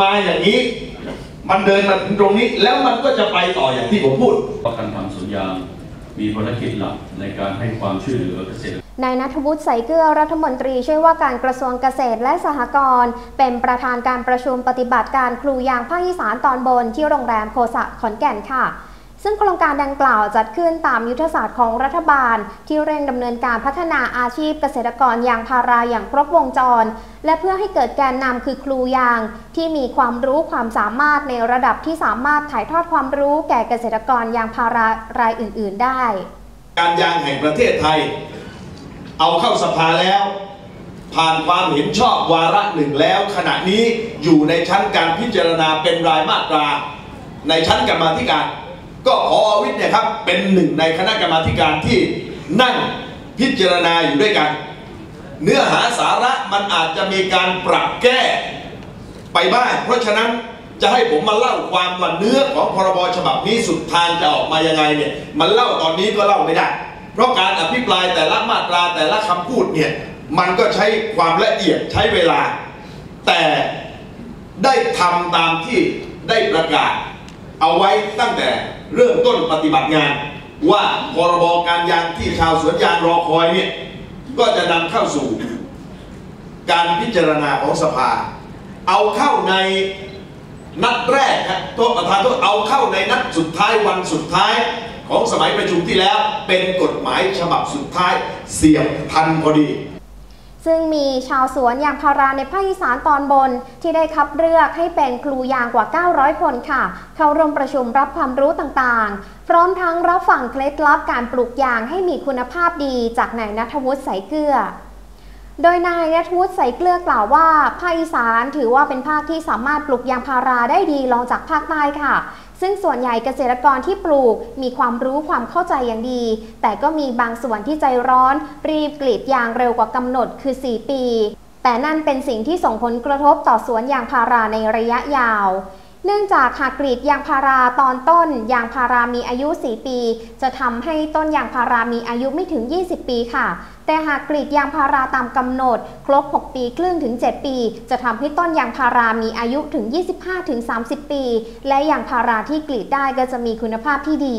มาอย่างนี้ มันเดินมาถึงตรงนี้ แล้วมันก็จะไปต่ออย่างที่ผมพูดการทำสวนยางมีภารกิจหลักในการให้ความช่วยเหลือเกษตรนายนัทวุฒิใสเกลือรัฐมนตรีช่วยว่าการกระทรวงเกษตรและสหกรณ์เป็นประธานการประชุมปฏิบัติการครูยางภาคอีสานตอนบนที่โรงแรมโคสะขอนแก่นค่ะ ซึ่งโครงการดังกล่าวจัดขึ้นตามยุทธศาสตร์ของรัฐบาล ที่เร่งดำเนินการพัฒนาอาชีพเกษตรกรยางพาราอย่างครบวงจร และเพื่อให้เกิดแกนนำคือครูยาง ที่มีความรู้ความสามารถในระดับที่สามารถถ่ายทอดความรู้แก่เกษตรกรยางพารารายอื่น ๆ ได้ การยางแห่งประเทศไทย เอาเข้าสภาแล้ว ผ่านความเห็นชอบวาระหนึ่งแล้ว ขณะนี้อยู่ในชั้นการพิจารณาเป็นรายมาตรา ในชั้นกรรมาธิการ ก็ขออวิทย์เนี่ยครับเป็นหนึ่งในคณะกรรมาการที่นั่งพิจารณาอยู่ด้วยกัน เนื้อหาสาระมันอาจจะมีการปรับแก้ไปบ้าง เพราะฉะนั้นจะให้ผมมาเล่าความว่าเนื้อของพรบฉบับนี้สุดทางจะออกมายังไงเนี่ยมันเล่าตอนนี้ก็เล่าไม่ได้ เพราะการอภิปรายแต่ละมาตราแต่ละคำพูดเนี่ยมันก็ใช้ความละเอียดใช้เวลา แต่ได้ทำตามที่ได้ประกาศ เอาไว้ตั้งแต่เริ่มต้นปฏิบัติงาน ว่าพรบการยางที่ชาวสวนยางรอคอยเนี่ยก็จะนำเข้าสู่ การพิจารณาของสภา เอาเข้าในนัดแรกครับโทษประธานโทษเอาเข้าในนัดสุดท้ายวันสุดท้ายของสมัยประชุมที่แล้ว เป็นกฎหมายฉบับสุดท้ายเสียบทันพอดี ซึ่งมีชาวสวนยางพาราในภาคอีสานตอนบน ที่ได้คับเลือกให้เป็นครูยางกว่า 900 คนค่ะ เข้าร่วมประชุมรับความรู้ต่างๆ พร้อมทั้งรับฟังเคล็ดลับการปลูกยางให้มีคุณภาพดีจากนายนัทวุฒิใสเกลือโดยนายนัทวุฒิใสเกลือกล่าวว่า ภาคอีสานถือว่าเป็นภาคที่สามารถปลูกยางพาราได้ดีรองจากภาคใต้ค่ะ ซึ่งส่วนใหญ่เกษตรกรที่ปลูกมีความรู้ความเข้าใจอย่างดี แต่ก็มีบางส่วนที่ใจร้อน รีบกรีดยางเร็วกว่ากำหนดคือ 4 ปี แต่นั่นเป็นสิ่งที่ส่งผลกระทบต่อสวนยางพาราในระยะยาว เนื่องจากหากกรีดยางพาราตอนต้น ยางพารามีอายุ 4 ปี จะทำให้ต้นยางพารามีอายุไม่ถึง 20 ปีค่ะ แต่หากกรีดยางพาราตามกำหนด ครบ 6 ปีครึ่งถึง 7 ปี จะทำให้ต้นยางพารามีอายุถึง 25-30 ปี และยางพาราที่กรีดได้ก็จะมีคุณภาพที่ดี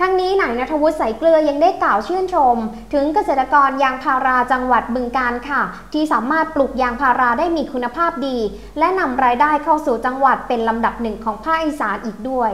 ทั้งนี้นายนัทวุฒิใสเกลือยังได้กล่าวชื่นชม ถึงเกษตรกรยางพาราจังหวัดบึงการค่ะ ที่สามารถปลูกยางพาราได้มีคุณภาพดี และนำรายได้เข้าสู่จังหวัดเป็นลำดับหนึ่งของภาคอีสานอีกด้วย